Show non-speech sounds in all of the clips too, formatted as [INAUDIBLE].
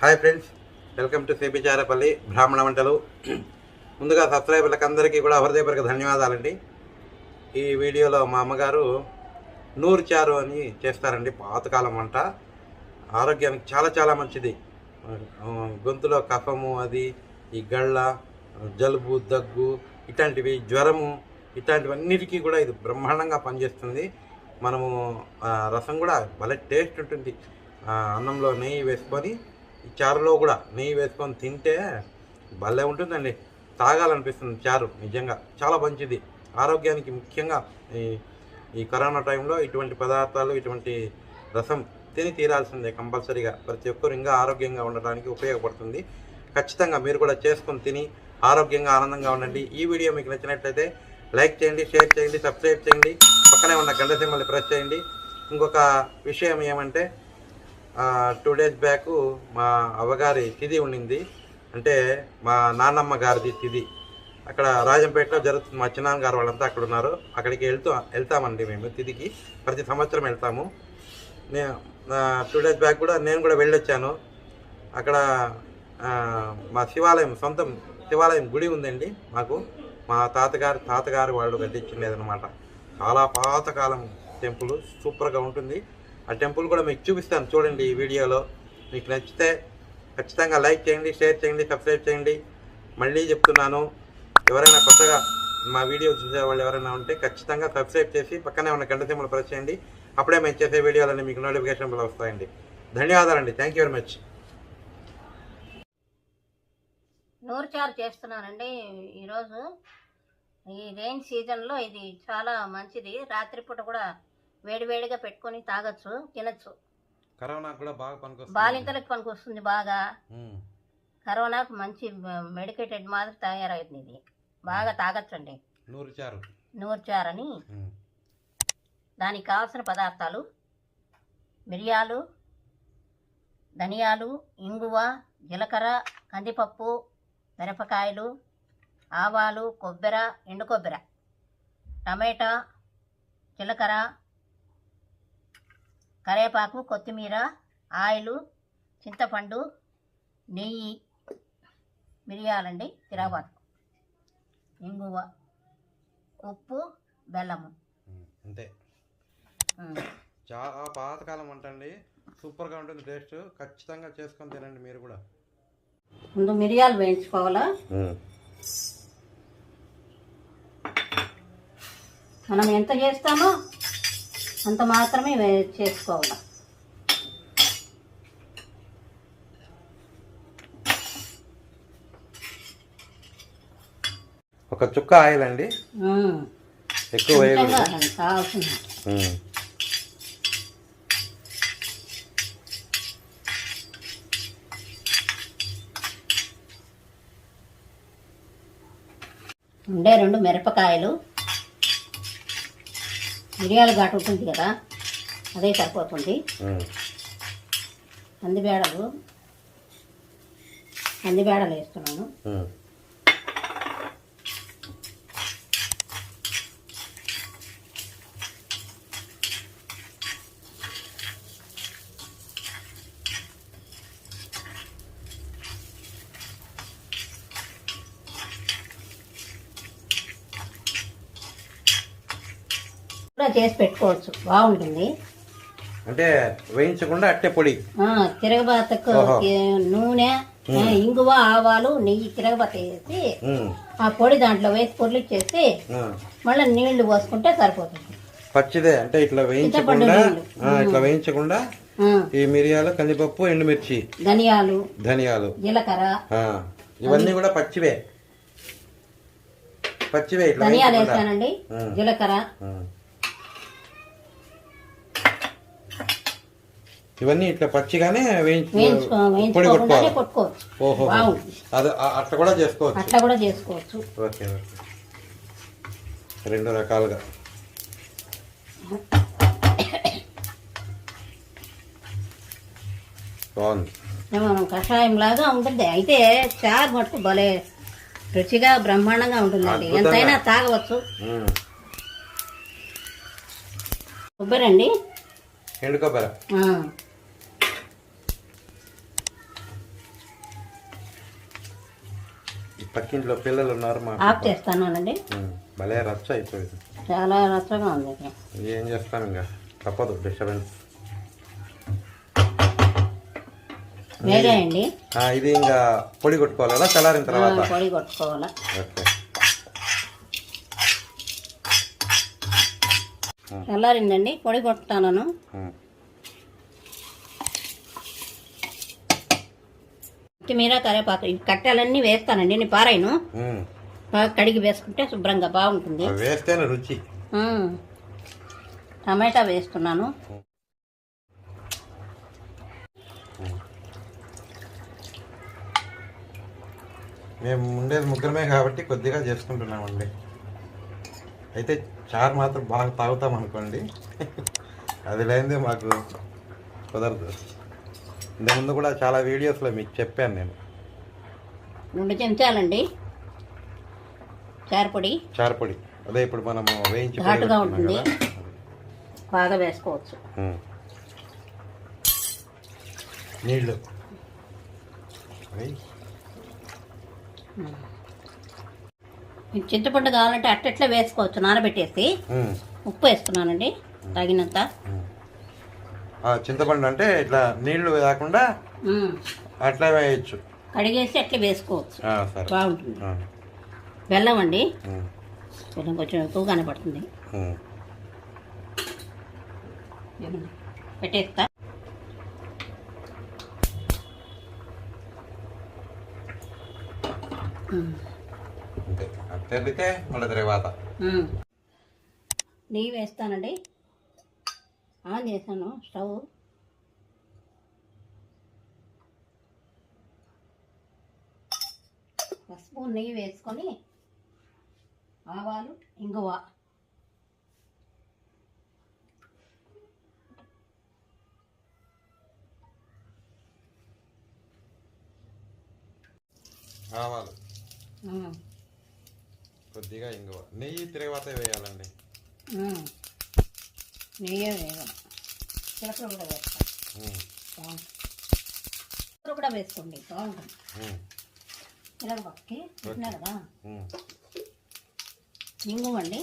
Hi friends welcome to Sibicharapalli బ్రాహ్మణ వంటలు. ముందుగా సబ్స్క్రైబర్లకు అందరికీ కూడా హృదయపూర్వక ధన్యవాదాలండి. ఈ వీడియోలో మా అమ్మగారు నూరు చారు అని చేస్తారండి పాతకాలం వంట. ఆరోగ్యానికి చాలా చాలా మంచిది. గొంతులో కఫము అది ఈ గళ్ళ జలుబు దగ్గు ఇట్లాంటివి జ్వరము ఇట్లాంటివన్నిటికీ కూడా ఇది బ్రహ్మాండంగా పనిచేస్తుంది. మనము రసం కూడా భలే టేస్ట్ ఉంటుంది. ఆ, అన్నంలో నెయ్యి వేసుకొని ఈ చారులో కూడా నెయ్యి వేసుకొని తింటే భలే ఉంటుందండి. తాగాలనిపిస్తుంది చారు నిజంగా. చాలా మంచిది. ఆరోగ్యానికి ముఖ్యంగా ఈ ఈ కరోనా టైంలో ఇటువంటి పదార్థాలు ఇటువంటి రసం తిని తీరాల్సిందే కంపల్సరీగా. ప్రతి ఒక్కరు ఇంకా ఆరోగ్యంగా ఉండడానికి ఉపయోగపడుతుంది. ఖచ్చితంగా మీరు కూడా చేసుకొని తిని ఆరోగ్యంగా ఆనందంగా ఉండండి. ఈ వీడియో మీకు నచ్చినట్లయితే లైక్ చేయండి షేర్ చేయండి సబ్స్క్రైబ్ చేయండి. పక్కనే ఉన్న గంట సింబల్ని ప్రెస్ చేయండి. ఇంకొక విషయం ఏమంటే టూ డేస్ బ్యాక్ మా అవ్వగారి తిథి ఉండింది. అంటే మా నాన్నమ్మ గారిది తిథి అక్కడ రాజంపేటలో జరుగుతుంది మా చిన్నాన్న గారు వాళ్ళంతా అక్కడ ఉన్నారు అక్కడికి వెళ్తూ వెళ్తామండి మేము తిదికి. ప్రతి సంవత్సరం వెళ్తాము. నేను టూ డేస్ బ్యాక్ కూడా నేను కూడా వెళ్ళొచ్చాను. అక్కడ మా శివాలయం సొంతం శివాలయం గుడి ఉందండి మాకు. మా తాతగారు తాతగారు వాళ్ళు కట్టించిండేదనమాట చాలా పాతకాలం టెంపుల్ సూపర్గా ఉంటుంది. ఆ టెంపుల్ కూడా మీకు చూపిస్తాను చూడండి ఈ వీడియోలో. మీకు నచ్చితే ఖచ్చితంగా లైక్ చేయండి షేర్ చేయండి సబ్స్క్రైబ్ చేయండి. మళ్ళీ చెప్తున్నాను ఎవరైనా కొత్తగా మా వీడియో చూసే వాళ్ళు ఎవరైనా ఉంటే ఖచ్చితంగా సబ్స్క్రైబ్ చేసి పక్కనే ఉన్న గంట సింబల్ ప్రెస్ చేయండి. అప్పుడే మేము చేసే వీడియోలన్నీ మీకు నోటిఫికేషన్లు వస్తాయండి. ధన్యవాదాలండి. Thank you very much. నూరు చారు చేస్తున్నానండి. ఈరోజు ఈ రెయిన్ సీజన్లో ఇది చాలా మంచిది. రాత్రిపూట కూడా వేడివేడిగా పెట్టుకొని తాగొచ్చు తినచ్చు. కరోనా కూడా బాగా పనికొస్తుంది. బాలింతలకు పనికొస్తుంది బాగా. కరోనాకు మంచి మెడికేటెడ్ మాదిరి తయారవుతుంది ఇది. బాగా తాగొచ్చండి. నూరు చారు నూరు దానికి కావాల్సిన పదార్థాలు మిరియాలు ధనియాలు ఇంగువ జీలకర్ర కందిపప్పు మిరపకాయలు ఆవాలు కొబ్బరి ఎండు కొబ్బరి టమాటా జీలకర్ర కరివేపాకు కొత్తిమీర ఆయిలు చింతపండు నెయ్యి మిరియాలండి తిరగబాకు ఇంగువ ఉప్పు బెల్లము. అంతే. చాలా పాతకాలం వంట అండి సూపర్గా ఉంటుంది టేస్ట్. ఖచ్చితంగా చేసుకొని తినండి మీరు కూడా. ముందు మిరియాలు వేయించుకోవాలా? మనం ఎంత చేస్తామో అంత మాత్రమే చేసుకోవాలి. ఒక చుక్క ఆయిల్ అండి. ఎక్కువ. ఉండే రెండు మిరపకాయలు. మిరియాలు ఘాటు ఉంటుంది కదా అదే సరిపోతుంది. కందిబేడలు కందిబేడలు వేస్తున్నాను. కూడా చేసి పెట్టుకోవచ్చు. బాగుంటుంది. అంటే వేయించకుండా అట్టే పొడి. తిరగబాతకు నూనె ఇంగువ ఆవాలు నెయ్యి తిరగబాత వేసి. ఆ పొడి దాంట్లో వేసి పొర్లిచ్చేసి ఆ. మళ్ళీ నీళ్ళు పోసుకుంటే సరిపోతుంది. పచ్చిదే అంటే ఇట్లా వేయించకుండా ఇట్లా వేయించకుండా ఈ మిరియాలు కందిపప్పు ఎండుమిర్చి ధనియాలు ధనియాలు. జీలకర్ర. ఇవన్నీ కూడా పచ్చివే. పచ్చివే ఇట్లా ధనియాలు. వేసానండి. జీలకర్ర. ఇవన్నీ ఇట్లా పచ్చిగానే వేయించు వేయించుకో పొడి వేయించుకోకుండానే కొట్టుకోవాలి. కొట్టుకోవచ్చు. ఓహో. అది అట్లా కూడా చేసుకోవచ్చు. అట్లా కూడా చేసుకోవచ్చు. Okay okay. రెండు రకాలుగా. బాగుంది. మనం కషాయం లాగా ఉంటుంది. అయితే చారు మటుకు భలే రుచిగా బ్రహ్మాండంగా ఉంటుందండి. ఎంతైనా తాగవచ్చు. కొబ్బరి అండి ఎండు కొబ్బరి. పక్కింట్లో పిల్లలు ఉన్నారు మా ఆఫ్ చేస్తానండి భలే రచ్చ అయిపోయింది. చాలా రచ్చగా ఉంది. ఏం చేస్తాం ఇంకా? తప్పదు డిస్టర్బెన్స్. వేరే అండి? ఇది ఇంకా పొడి కొట్టుకోవాలా? చల్లారిన తర్వాత? పొడి కొట్టుకోవాలా? ఓకే. చల్లారిందండి పొడి కొట్టుతాను కొత్తిమీర కరివేపాకు ఈ కట్టెలన్నీ వేస్తానండి నేను పారాయను. బాగా కడిగి వేసుకుంటే శుభ్రంగా బాగుంటుంది. వేస్తేనే రుచి. టమాటా వేస్తున్నాను. మేము ఉండేది ముగ్గురమే కాబట్టి కొద్దిగా చేసుకుంటున్నామండి. అయితే చారు మాత్రం బాగా తాగుతాం అనుకోండి [LAUGHS] అది లేనిదే మాకు కుదరదు. ఇంతకుముందు కూడా చాలా వీడియోస్లో మీకు చెప్పాను నేను. రెండు చెంచాలండి. చారపొడి. చారుపొడి. అదే ఇప్పుడు మనము వేయించి ఘాటుగా ఉంటుంది. బాగా వేసుకోవచ్చు. నీళ్ళు. చింతపండు కావాలంటే అట్టెట్లా వేసుకోవచ్చు నానబెట్టేసి. ఉప్పు వేస్తున్నానండి తగినంత. చింతపండు అంటే ఇట్లా నీళ్ళు కాకుండా. అట్లా వేయచ్చు. కడిగేసి అట్లా వేసుకోవచ్చు. సరే. బాగుంటుంది. బెల్లం అండి. బెల్లం కొంచెం ఎక్కువగానే పడుతుంది ఉమ్. ఇదిగోండి. పెట్టేస్తా. అంతే. మళ్ళీ తర్వాత. నెయ్యి వేస్తానండి. ఆన్ చేశాను స్టవ్. ఒక స్పూన్ నెయ్యి వేసుకొని ఆవాలు ఇంగువ. ఆవాలు. కొద్దిగా ఇంగువ. నెయ్యి తర్వాత వేయాలండి. నెయ్యి వేయాలి చిలకడ కూడా వేస్తాం. కూడా వేసుకోండి బాగుంటుంది. ఉమ్, చిలకపక్కకి పెట్టినా కదా? ఉమ్. ఇంగు అండి.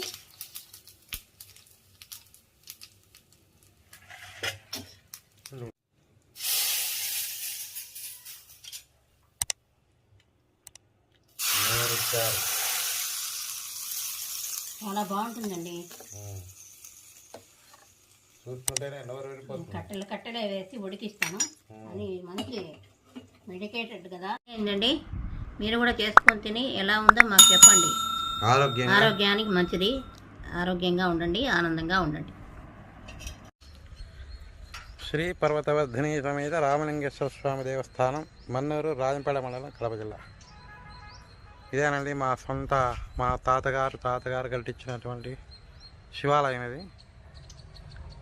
నూరు చారు. చాలా బాగుంటుందండి. చూస్తుంటేనే నోరు వెళ్ళిపోతుంది. కట్టెలు కట్టెలే వేసి ఉడికిస్తాను. అది మంచి మెడికేటెడ్ కదా. ఏంటండి? మీరు కూడా చేసుకొని తిని ఎలా ఉందో మాకు చెప్పండి. ఆరోగ్యానికి మంచిది. ఆరోగ్యంగా ఉండండి ఆనందంగా ఉండండి. శ్రీ పర్వతవర్ధిని సమేత రామలింగేశ్వర స్వామి దేవస్థానం మన్నూరు రాజంపేట మండలం కడప జిల్లా. ఇదేనండి మా సొంత మా తాతగారు తాతగారు కల్పించినటువంటి శివాలయం ఇది.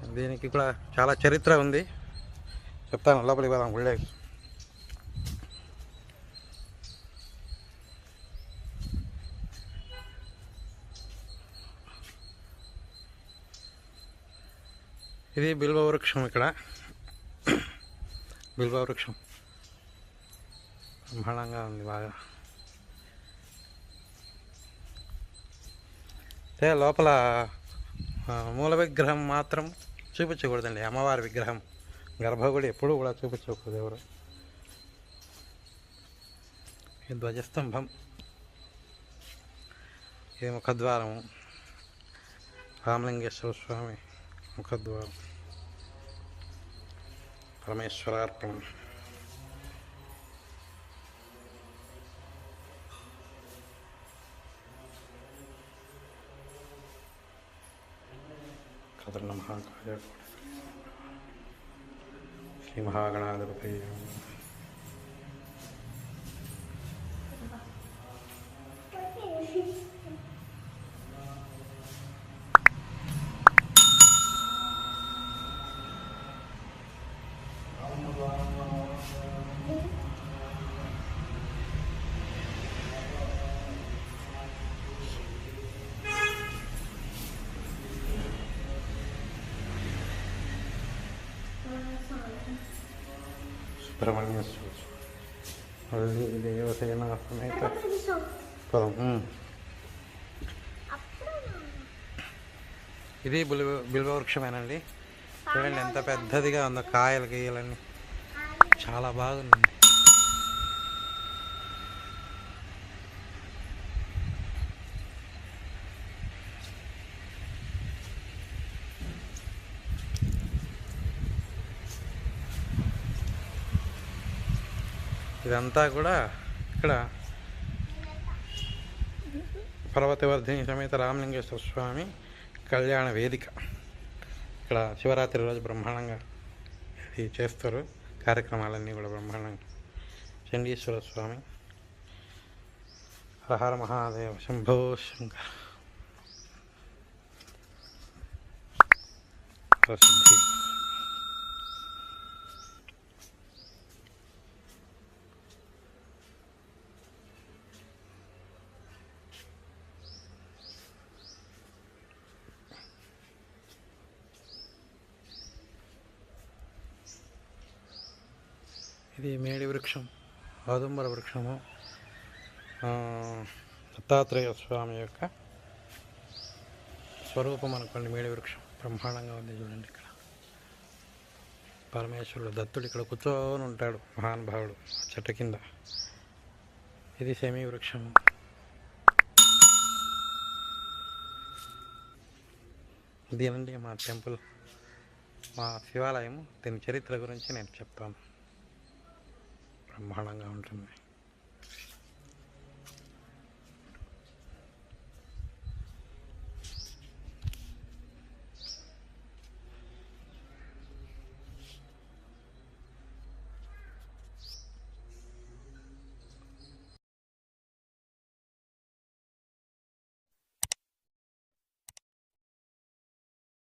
దీనికి కూడా చాలా చరిత్ర ఉంది. చెప్తాను లోపలికి పోదాం గుళ్ళే. ఇది బిల్వ వృక్షం ఇక్కడ. బిల్వ వృక్షం. బ్రహ్మాండంగా ఉంది బాగా. అంటే లోపల మూల విగ్రహం మాత్రం చూపించకూడదండి అమ్మవారి విగ్రహం. గర్భగుడి ఎప్పుడూ కూడా చూపించకూడదు ఎవరు. ఈ ధ్వజస్తంభం. ఇది ముఖద్వారము. రామలింగేశ్వర స్వామి ముఖద్వారం. పరమేశ్వరార్పణం. శ్రీ మహాగణాధిపతి సుబ్రహ్మణ్య స్వామి దేవసేన సమేత. ఇది బిల్వ బిల్వ వృక్షమేనండి. చూడండి ఎంత పెద్దదిగా ఉందో కాయలు గీయలన్నీ. చాలా బాగుందండి. ఇదంతా కూడా ఇక్కడ పర్వతవర్ధిని సమేత రామలింగేశ్వర స్వామి కళ్యాణ వేదిక. ఇక్కడ శివరాత్రి రోజు బ్రహ్మాండంగా ఇది చేస్తారు. కార్యక్రమాలన్నీ కూడా బ్రహ్మాండంగా. చండీశ్వర స్వామి. హరహర మహాదేవ శంభో శంకర. ప్రసిద్ధి. ఇది మేడి వృక్షం. ఆదుంబర వృక్షము. దత్తాత్రేయ స్వామి యొక్క స్వరూపం అనుకోండి మేడి వృక్షం. బ్రహ్మాండంగా ఉంది చూడండి ఇక్కడ. పరమేశ్వరుడు దత్తుడు ఇక్కడ కూర్చొని ఉంటాడు మహానుభావుడు చెట్టు కింద. ఇది సెమీ వృక్షము. ఇదేనండి మా టెంపుల్ మా శివాలయం దీని చరిత్ర గురించి నేను చెప్తాను. బ్రహ్మాండంగా ఉంటుంది.